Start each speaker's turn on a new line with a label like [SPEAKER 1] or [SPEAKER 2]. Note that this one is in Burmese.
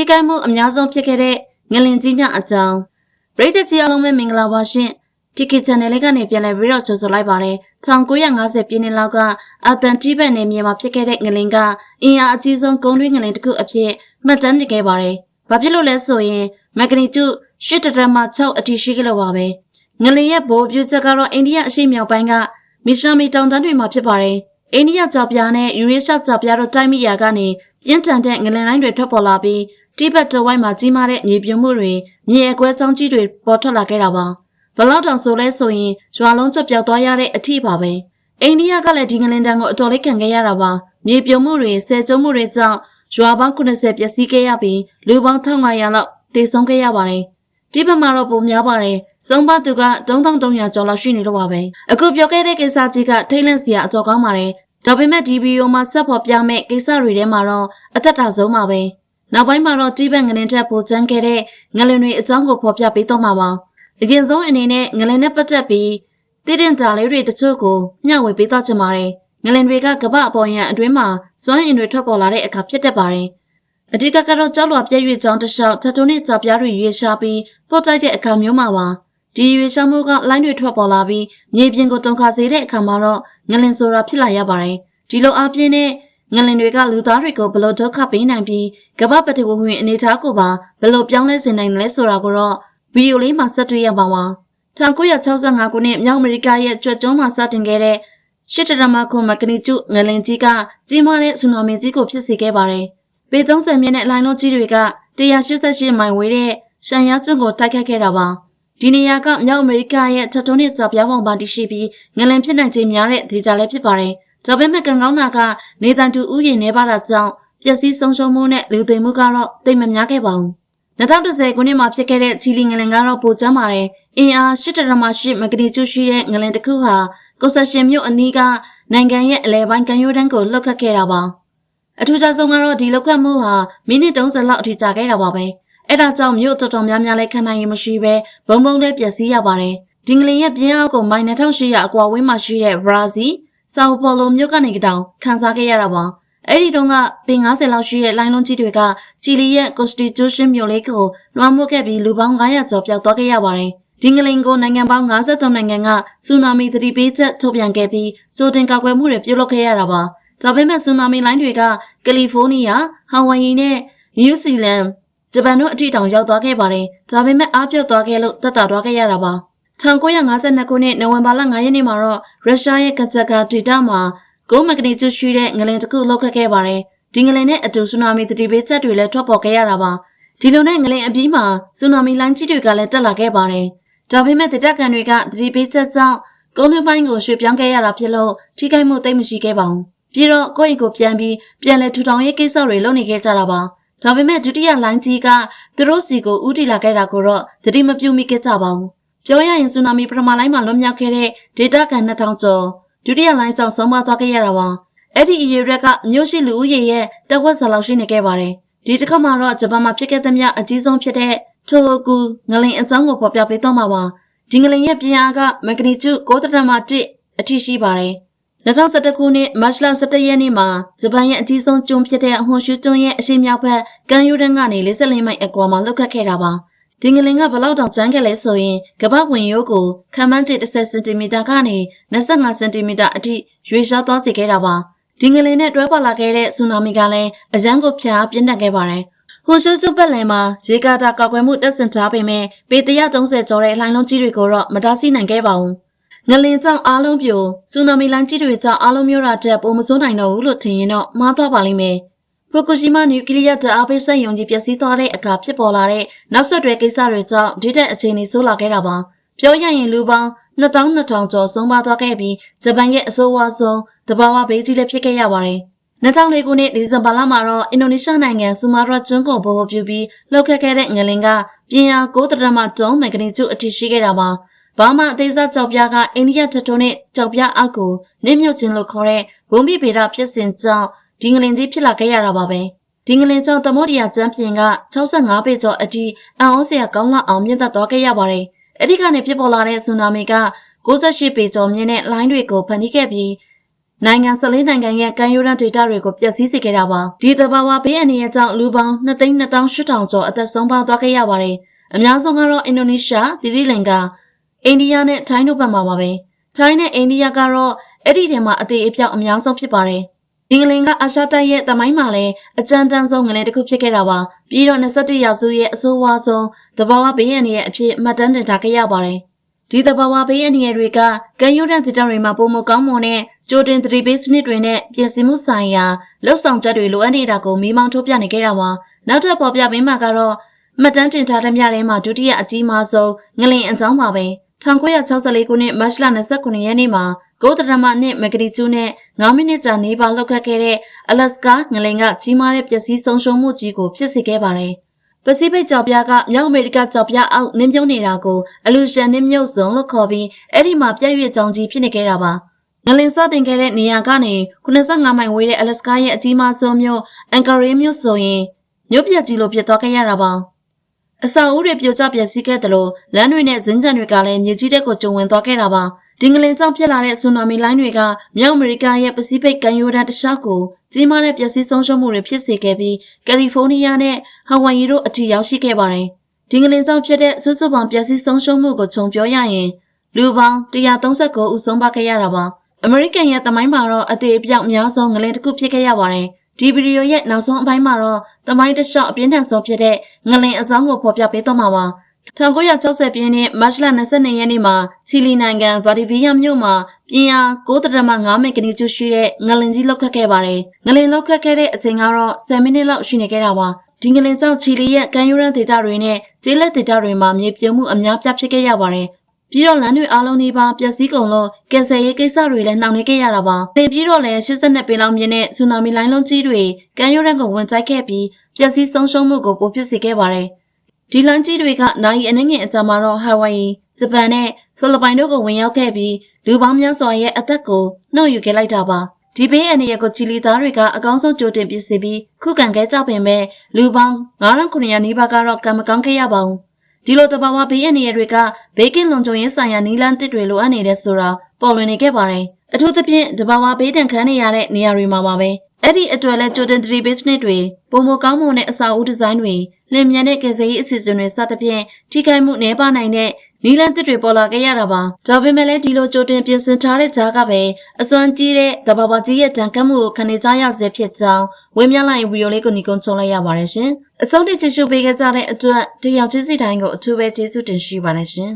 [SPEAKER 1] ထိခိုက်မှုအများဆုံးဖြစ်ခဲ့တဲ့ငလင်ကြီးများအကြောင်းပရိသတ်ကြီးအားလုံးပဲမင်္ဂလာပါရှင်ဒီကီ channel လေးကနေပြန်လည်ပြီးတော့ကြိုဆိုလိုက်ပါတယ်1950ပြည့်နှစ်လောက်ကအာတန်တိဘက်နယ်မြေမှာဖြစ်ခဲ့တဲ့ငလင်ကအင်အားအကြီးဆုံးကုန်းတွင်းငလင်တစ်ခုအဖြစ်မှတ်တမ်းတင်ခဲ့ပါတယ်ဘာဖြစ်လို့လဲဆိုရင်မက်ဂနီကျု8တရမ6အထိရှိကြလို့ပါပဲငလင်ရဲ့ဘိုးပြချက်ကတော့အိန္ဒိယအရှေ့မြောက်ပိုင်းကမီရှာမီတောင်တန်းတွေမှာဖြစ်ပါတယ်အိန္ဒိယကြောက်ပြားနဲ့ယူရေးရှကြောက်ပြားတို့တိုက်မိရာကနေပြင်းထန်တဲ့ငလင်လိုင်းတွေထွက်ပေါ်လာပြီး တိဘက်တဝိုင်းမှာကြီးမားတဲ့မြေပြိုမှုတွေမြေအကွဲကြောင်းကြီးတွေပေါ်ထွက်လာခဲ့တာပါဘလောက်တောင်ဆိုလဲဆိုရင်ရွာလုံးကျွတ်ပြောက်သွားရတဲ့အထိပါပဲအိန္ဒိယကလည်းဒီငလင်တန်းကိုအတော်လေးခံခဲ့ရတာပါမြေပြိုမှုတွေဆယ်ကျုံမှုတွေကြောင့်ရွာပေါင်း90ပျက်စီးခဲ့ရပြီးလူပေါင်း1500လောက်တေဆုံးခဲ့ရပါတယ်ဒီဘက်မှာတော့ပုံများပါတယ်စုံပါသူက3300ကျော်လောက်ရှိနေတော့ပါပဲအခုပြောခဲ့တဲ့ကိစ္စကြီးကထိတ်လန့်စရာအကြောကောင်းပါတယ်ဒါပေမဲ့ဒီဗီဒီယိုမှာဆက်ဖော်ပြမယ့်ကိစ္စတွေထဲမှာတော့အသက်တာဆုံးပါပဲ နောက်ပိုင်းမှာတော့တိဘက်ငလင်ထက်ပိုကျန်းခဲ့တဲ့ငလင်တွေအကြောင်းကိုဖော်ပြပေးတော့မှာပါအရင်ဆုံးအနေနဲ့ငလင်နဲ့ပတ်သက်ပြီးတည်တင်တာလေးတွေတချို့ကိုမျှဝေပေးတော့ချင်ပါတယ်ငလင်တွေကကပအပေါ်ရန်အတွင်းမှာစွမ်းအင်တွေထွက်ပေါ်လာတဲ့အခါဖြစ်တတ်ပါတယ်အဓိကကတော့ကြောက်လွှာပြည့်ရွေ့ကြောင်းတစ်လျှောက်ထထုံနဲ့ကြောက်ပြားတွေရွေးရှားပြီးပို့တိုက်တဲ့အခါမျိုးမှာပါဒီရွေးရှားမှုကလိုင်းတွေထွက်ပေါ်လာပြီးမြေပြင်ကိုတုံခါစေတဲ့အခါမှာတော့ငလင်ဆိုတာဖြစ်လာရပါတယ်ဒီလိုအပြင်းနဲ့ ငလင်တွေကလူသားတွေကိုဘယ်လိုဒုက္ခပေးနိုင်ပြီးကမ္ဘာပတိဝဝင်အနေထားကိုပါဘယ်လိုပြောင်းလဲစေနိုင်လဲဆိုတာကိုတော့ဗီဒီယိုလေးမှာဆက်တွေ့ရပါပါ1965ခုနှစ်မြောက်အမေရိကရဲ့ကြွက်ကျုံးမှာစတင်ခဲ့တဲ့ရှစ်တရမခုမကနီကျုငလင်ကြီးကကြီးမားတဲ့ဆူနာမီကြီးကိုဖြစ်စေခဲ့ပါတယ်။ပေ30မြင့်တဲ့လိုင်းလုံးကြီးတွေက188မိုင်ဝေးတဲ့ရှန်ယာကျွန်းကိုတိုက်ခတ်ခဲ့တာပါ။ဒီနေရာကမြောက်အမေရိကရဲ့ထထုံးနဲ့ကြောက်ပြောင်းပုံပါတရှိပြီးငလင်ဖြစ်နိုင်ခြင်းများတဲ့ဒေတာလည်းဖြစ်ပါတယ်။ ဒါပေမဲ့ကံကောင်းတာကနေတန်တူဥယျာဉ်နေပါတာကြောင့်ပျက်စီးဆုံးရှုံးမှုနဲ့လူသိမ်မှုကတော့တိတ်မများခဲ့ပါဘူး။2010ခုနှစ်မှာဖြစ်ခဲ့တဲ့ချီလီငလင်ကတော့ပိုကျမ်းပါတယ်။အင်အား8.8မဂနီကျူရှိတဲ့ငလင်တစ်ခုဟာကိုဆက်ရှင်မြို့အနီးကနိုင်ငံရဲ့အလဲပိုင်းကံရိုးတန်းကိုလှုပ်ခတ်ခဲ့တာပါအထူးခြားဆုံးကတော့ဒီလှုပ်ခတ်မှုဟာမိနစ်30လောက်အထိကြာခဲ့တာပါပဲအဲ့ဒါကြောင့်မြို့တော်တော်များများလည်းခံနိုင်ရင်မရှိပဲဘုံဘုံလေးပျက်စီးရပါတယ်ဒီငလင်ရဲ့ပြင်းအားကိုမိုင်2800အကွာဝေးမှာရှိတဲ့ဘရာဇီး ဆောက်ပိုလိုမြို့ကနေတောင်ခန်းစားခဲ့ရတာပါအဲ့ဒီတုန်းကပင်90လောက်ရှိတဲ့လိုင်းလုံးကြီးတွေကချီလီရဲ့ Constitution မြို့လေးကိုလွှမ်းမိုးခဲ့ပြီးလူပေါင်း900ကျော်ပျောက်သွားခဲ့ရပါတယ်ဒီငလင်ကိုနိုင်ငံပေါင်း53နိုင်ငံကဆူနာမီသတိပေးချက်ထုတ်ပြန်ခဲ့ပြီးကြိုတင်ကာကွယ်မှုတွေပြုလုပ်ခဲ့ရတာပါ။ဒါပေမဲ့ဆူနာမီလိုင်းတွေကကယ်လီဖိုးနီးယား၊ဟာဝိုင်ယီနဲ့နယူးဇီလန်ဂျပန်တို့အထိတောင်ရောက်သွားခဲ့ပါတယ်။ဒါပေမဲ့အားပြုတ်သွားခဲ့လို့တက်တာသွားခဲ့ရတာပါ။ 1952ခုနှစ်နိုဝင်ဘာလ9ရက်နေ့မှာတော့ရုရှားရဲ့ကဇက်ကာဒေတာမှာဂိုးမကနီကျွရှိတဲ့ငလင်တစ်ခုလောက်ခတ်ခဲ့ပါတယ်။ဒီငလင်နဲ့အတူဆူနာမီသတိပေးချက်တွေလည်းထွက်ပေါ်ခဲ့ရတာပါ။ဒီလိုနဲ့ငလင်အပြီးမှာဆူနာမီလိုင်းကြီးတွေကလည်းတက်လာခဲ့ပါတယ်။ဒါပေမဲ့တတက်ကန်တွေကသတိပေးချက်ကြောင့်ကုန်းတွင်းပိုင်းကိုရွှေ့ပြောင်းခဲ့ရတာဖြစ်လို့ထိခိုက်မှုသိမ့်မရှိခဲ့ပါဘူး။ပြီးတော့ကိုယ့်အိမ်ကိုပြန်ပြီးပြန်လဲထူထောင်ရေးကိစ္စတွေလုပ်နေခဲ့ကြတာပါ။ဒါပေမဲ့ဒုတိယလိုင်းကြီးကသူတို့စီကိုဥတီလာခဲ့တာကိုတော့သတိမပြုမိခဲ့ကြပါဘူး။ ပြောရရင်ဆူနာမီပထမလိုင်းမှာလွတ်မြောက်ခဲ့တဲ့ဒေတာကန်2000ကျော်ဒုတိယလိုင်းကြောင့်ဆုံးမသွားခဲ့ရတာပါ။အဲ့ဒီအရေးရက်ကမြို့ရှိလူဦးရေရဲ့တက်ဝက်စာလောက်ရှိနေခဲ့ပါတယ်။ဒီတစ်ခါမှာတော့ဂျပန်မှာဖြစ်ခဲ့သမျှအကြီးဆုံးဖြစ်တဲ့ထိုကူငလင်အကြောင်းကိုဖော်ပြပေးတော့မှာပါဒီငလင်ရဲ့ပြင်အားကမဂနီကျု9.1အထိရှိပါတယ်2011ခုနှစ်မတ်လ17ရက်နေ့မှာဂျပန်ရဲ့အကြီးဆုံးကျွန်းဖြစ်တဲ့ဟွန်ရှူကျွန်းရဲ့အရှေ့မြောက်ဘက်ကမ်းရိုးတန်းကနေ40မိုင်အကွာမှာလှုပ်ခတ်ခဲ့တာပါ ဒီငလင်ကဘလောက်တောင်ကျန်းခဲ့လဲဆိုရင်ကပတ်ဝင်ရိုးကိုခံမှန်းချေ10စင်တီမီတာကနေ25စင်တီမီတာအထိရွေ့လျားသွားစေခဲ့တာပါဒီငလင်နဲ့တွဲပါလာခဲ့တဲ့ဆူနာမီကလည်းအရန်ကိုဖျားပြင်းထန်ခဲ့ပါတယ်ဟွန်ရှုကျွပတ်လည်မှာရေကာတာကောက်ွယ်မှုတက်ဆင်ထားပေမဲ့ပေ130ကျော်တဲ့လှိုင်းလုံးကြီးတွေကိုတော့မတားဆီးနိုင်ခဲ့ပါဘူး။ငလင်ကြောင့်အားလုံးပြိုဆူနာမီလိုင်းကြီးတွေကြောင့်အားလုံးမျိုးရာတက်ပုံမစိုးနိုင်တော့ဘူးလို့ထင်ရင်တော့မှားသွားပါလိမ့်မယ်။ ဖူကူရှီမာနျူကလ িয়ার ဓာတ်အားပေးစက်ရုံကြီးပျက်စီးသွားတဲ့အခါဖြစ်ပေါ်လာတဲ့နောက်ဆက်တွဲကိစ္စတွေကြောင့်ဒီတက်အခြေအနေဆိုးလာခဲ့တာပါ။ပြောရရင်လူပေါင်း2200ကျော်ဆုံးပါသွားခဲ့ပြီးဂျပန်ရဲ့အဆိုးဝါးဆုံးတဘာဝဘေးကြီးလည်းဖြစ်ခဲ့ရပါတယ်။2004ခုနှစ်ဒီဇင်ဘာလမှာတော့အင်ဒိုနီးရှားနိုင်ငံဆူမာရာကျွန်းကိုဗဟိုပြုပြီးလှုပ်ခတ်ခဲ့တဲ့ငလင်ကပြင်းအား9တရမတုံးမဂနီကျုအထိရှိခဲ့တာပါ။ဘာမှအသေးစားကြောက်ပြားကအိန္ဒိယတထုံးနဲ့ကြောက်ပြားအောက်ကိုနစ်မြုပ်ခြင်းလို့ခေါ်တဲ့ဘုံပြပေတာဖြစ်စဉ်ကြောင့် ဒီငလင်ကြီးဖြစ်လာခဲ့ရတာပါပဲ။ဒီငလင်ကြောင့်သမုဒ္ဒရာကျမ်းပြင်က65ပေကျော်အထိအံ့ဩစရာကောင်းလောက်အောင်မြင့်တက်သွားခဲ့ရပါတယ်။အဲ့ဒီကနေဖြစ်ပေါ်လာတဲ့ဆူနာမီက68ပေကျော်မြင့်တဲ့လိုင်းတွေကိုဖန်တီးခဲ့ပြီးနိုင်ငံ14နိုင်ငံရဲ့ကမ်းရိုးတန်းဒေသတွေကိုပျက်စီးစေခဲ့တာပါဒီသဘာဝဘေးအန္တရာယ်ကြောင့်လူပေါင်း2,280,000ကျော်အသက်ဆုံးပါသွားခဲ့ရပါတယ်အများဆုံးကတော့အင်ဒိုနီးရှားသီရိလင်္ကာအိန္ဒိယနဲ့ထိုင်းတို့ဘက်မှာပါပဲထိုင်းနဲ့အိန္ဒိယကတော့အဲ့ဒီထဲမှာအသေးအပြောက်အများဆုံးဖြစ်ပါတယ် အင်္ဂလန်ကအာရှတိုက်ရဲ့တမိုင်းမှာလည်းအကြမ်းတမ်းဆုံးငလင်တစ်ခုဖြစ်ခဲ့တာပါပြီးတော့21ရာစုရဲ့အဆိုးဝါးဆုံးသဘာဝဘေးအန္တရာယ်အဖြစ်မှတ်တမ်းတင်ထားခဲ့ရပါတယ်ဒီသဘာဝဘေးအန္တရာယ်တွေကကံရိုးတန်းသစ်တွေမှာပုံမကောင်းမွန်တဲ့ကြိုတင်သတိပေးစနစ်တွေနဲ့ပြင်ဆင်မှုဆိုင်ရာလှုပ်ဆောင်ချက်တွေလိုအပ်နေတာကိုမိမောင်းထုတ်ပြနေခဲ့တာပါနောက်ထပ်ပေါ်ပြပေးမှာကတော့မှတ်တမ်းတင်ထားတဲ့မြထဲမှာဒုတိယအကြီးမားဆုံးငလင်အကြောင်းပါပဲ 1964ခုနှစ်မတ်လ29ရက်နေ့မှာဂိုဒရမနဲ့မဂရီကျူးနဲ့9မိနစ်ကြာနေပါလောက်ခတ်ခဲ့တဲ့အလက်စကာငလင်ကကြီးမားတဲ့ပျက်စီးဆုံးရှုံးမှုကြီးကိုဖြစ်စေခဲ့ပါတယ်။ပစိဖိတ်ကြော်ပြားကမြောက်အမေရိကကြော်ပြားအောက်နင်းမြုံနေတာကိုအလူရှန်နင်းမြုပ်စုံလို့ခေါ်ပြီးအဲ့ဒီမှာပြည့်ရွက်ကြောင်ကြီးဖြစ်နေခဲ့တာပါ။ငလင်စတင်ခဲ့တဲ့နေရာကနေ85မိုင်ဝေးတဲ့အလက်စကာရဲ့အကြီးမားဆုံးမြို့အန်ကာရီမြို့ဆိုရင်မြို့ပြကြီးလိုဖြစ်သွားခဲ့ရတာပါ။ အစာအုပ်တွေပြိုကျပျက်စီးခဲ့တယ်လို့လမ်းတွေနဲ့ဇင်းကြံတွေကလည်းမြေကြီးတက်ကိုကျုံဝင်သွားခဲ့တာပါ။ဒီငလင်ကြောင့်ဖြစ်လာတဲ့ဆူနာမီလိုင်းတွေကမြောက်အမေရိကရဲ့ပစိဖိတ်ကမ်းရိုးတန်းတစ်လျှောက်ကိုကြီးမားတဲ့ပျက်စီးဆုံးရှုံးမှုတွေဖြစ်စေခဲ့ပြီးကယ်လီဖိုးနီးယားနဲ့ဟာဝိုင်ယီတို့အထိရောက်ရှိခဲ့ပါတယ်။ဒီငလင်ကြောင့်ဖြစ်တဲ့စုစုပေါင်းပျက်စီးဆုံးရှုံးမှုကိုခြုံပြောရရင်လူပေါင်း139ဦးဆုံးပါခဲ့ရတာပါ။အမေရိကန်ရဲ့တမိုင်းမှာတော့အသေးအပြောက်အများဆုံးငလင်တစ်ခုဖြစ်ခဲ့ရပါတယ်။ ဒီဗီဒီယိုရဲ့နောက်ဆုံးအပိုင်းမှာတော့တမိုင်းတစ်လျှောက်အပြင်းထန်ဆုံးဖြစ်တဲ့ငလင်အကြောင်းကိုဖော်ပြပေးသွားမှာပါ။1960ပြည့်နှစ်မတ်လ22ရက်နေ့မှာချီလီနိုင်ငံဗာဒီဗီယာမြို့မှာပြင်းအား9.5မီဂနီကျူရှိတဲ့ငလင်ကြီးလောက်ခတ်ခဲ့ပါတယ်။ငလင်လောက်ခတ်ခဲ့တဲ့အချိန်ကတော့10မိနစ်လောက်ရှိနေခဲ့တာပါ။ဒီငလင်ကြောင့်ချီလီရဲ့ကမ်းရိုးတန်းဒေသတွေနဲ့ကျေးလက်ဒေသတွေမှာမြေပြိုမှုအများပြားဖြစ်ခဲ့ရပါတယ်။ ပြီးတော့လမ်းတွေအားလုံးဒီပါပျက်စီးကုန်လို့ကယ်ဆယ်ရေးကိစ္စတွေလည်းနှောင့်နှေးခဲ့ရတာပါ။တင်ပြီးတော့လည်း82ပေလောက်မြင့်တဲ့ဆူနာမီလိုင်းလုံးကြီးတွေကမ်းရိုးတန်းကိုဝင်ကျိုက်ခဲ့ပြီးပျက်စီးဆုံးရှုံးမှုကိုပိုဖြစ်စေခဲ့ပါတယ်။ဒီလန်ကြီးတွေကနိုင်အနှင်းငယ်အကြမှာတော့ဟာဝိုင်ယီဂျပန်နဲ့ဖိလစ်ပိုင်တို့ကိုဝင်ရောက်ခဲ့ပြီးလူပေါင်းများစွာရဲ့အသက်ကိုနှုတ်ယူခဲ့လိုက်တာပါဒီဘေးအနေရကိုချီလီသားတွေကအကောင်းဆုံးကြိုတင်ပြင်ဆင်ပြီးခုခံခဲ့ကြပင်ပဲလူပေါင်း9900နီးပါးကတော့ကံမကောင်းခဲ့ရပါဘူး ဒီလိုတဘာဝဘေးအနေရတွေကဘေးကင်းလုံခြုံရေးဆိုင်ရာနီလန်းတစ်တွေလိုအပ်နေတဲ့ဆိုတာပေါ်လွင်နေခဲ့ပါတယ်အထူးသဖြင့်တဘာဝဘေးတန်ခမ်းနေရတဲ့နေရာတွေမှာပါပဲအဲ့ဒီအတွက်လဲကြိုတင်3 business တွေပုံမကောင်းမွန်တဲ့အစာအုပ်ဒီဇိုင်းတွေလင်မြန်တဲ့ကယ်ဆယ်ရေးအစီအစဉ်တွေစသဖြင့်ထိခိုက်မှုနည်းပါနိုင်တဲ့နီလန်တစ်တွေပေါ်လာခဲ့ရတာပါဒါပေမဲ့လည်းဒီလိုကြိုတင်ပြင်ဆင်ထားတဲ့ကြားကပဲအစွမ်းကြီးတဲ့တဘာဝကြီးရဲ့တန်ခတ်မှုကိုခံနေကြရစေဖြစ်ကြောင်း ဝင်းမြလိုက်ဗီဒီယိုလေးကိုညီကုန်းချုံလိုက်ရပါတယ်ရှင်အဆုံးထိကြည့်ရှုပေးခဲ့ကြတဲ့အတွက်တရားချင်းစီတိုင်းကိုအထူးပဲကျေးဇူးတင်ရှိပါတယ်ရှင်